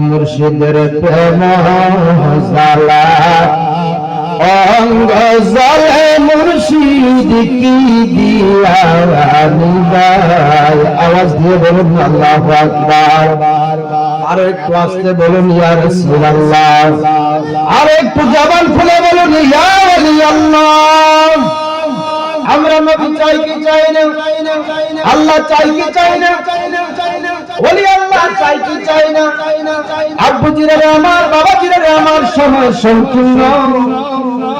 মুর্শিদের প্রেম জালা অঙ্গ মুর্শিদ কি দিয়া আওয়াজ দিয়ে বলুন আল্লাহ আকবার। একটু আসতে বলুন একটু জবান খুলে বলুন আল্লাহ আমরা নবী চাই কি চাই না? আল্লাহ চাই কি চাই না? চাই কি চাই না আমার আমার, সময় সংকীর্ণ।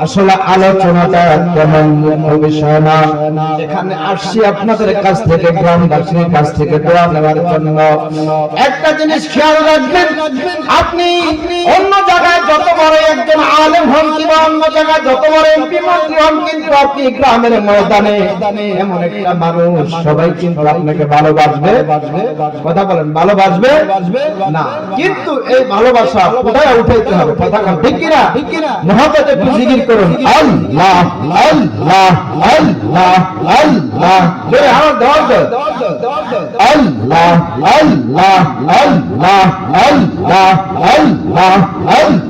আসলে আলোচনাটা এখানে আসছি আপনাদের কাছ থেকে, গ্রামবাসীর কাছ থেকে দোয়া নেওয়ার জন্য। একটা জিনিস খেয়াল রাখবেন, আপনি অন্য জায়গায় একজন আলেম হন কিংবা অন্য জায়গায় যত বড় এমপি মন্ত্রী হন কিন্তু আপনি গ্রামের ময়দানে এমন একটা মানুষ। সবাই কিন্তু আপনাকে ভালোবাসবে। কথা বলেন ভালোবাসবে? না। কিন্তু এই ভালোবাসা কোথায় উঠাইতে হবে? কথা কন ঠিক কিনা? ঠিক মহাপদে একটু জিকির করুন। আল্লাহ আল্লাহ আল্লাহ আল্লাহ। জোরে আমার জয় আল্লাহ আল্লাহ আল্লাহ আল্লাহ আল্লাহ আল্লাহ।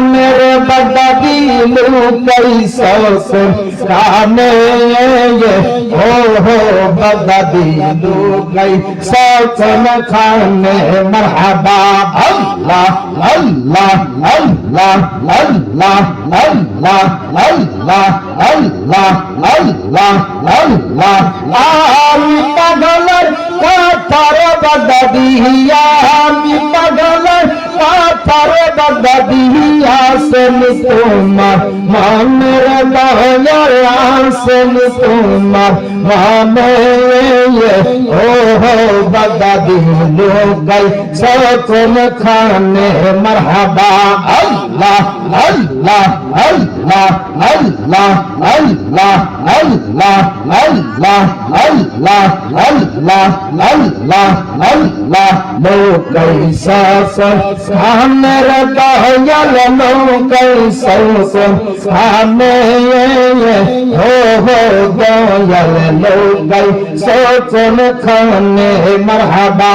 मेरे बदी लू कई सस काने हो हो बदी लू कई सस खाने मरहबा अल्लाह अल्लाह अल्लाह Allah Allah Allah Allah Allah Allah আমি পাগলের কথার বাদা দিয়া আমি পাগলের কথার বাদা দিয়া সেন তোমার মামের দয়ার আসেন তোমার মামে ও হো বাদা দিল গাই সকল খানে মরহাবা আল্লাহ আল্লাহ আল্লাহ আল্লাহ আল্লাহ আল্লাহ আল্লাহ আল্লাহ আল্লাহ আল্লাহ আল্লাহ লোকাই সাসন হামের দয়াল লোকাই সাসন হামে হো হো দয়াল লোকাই সাসন খানে মারহাবা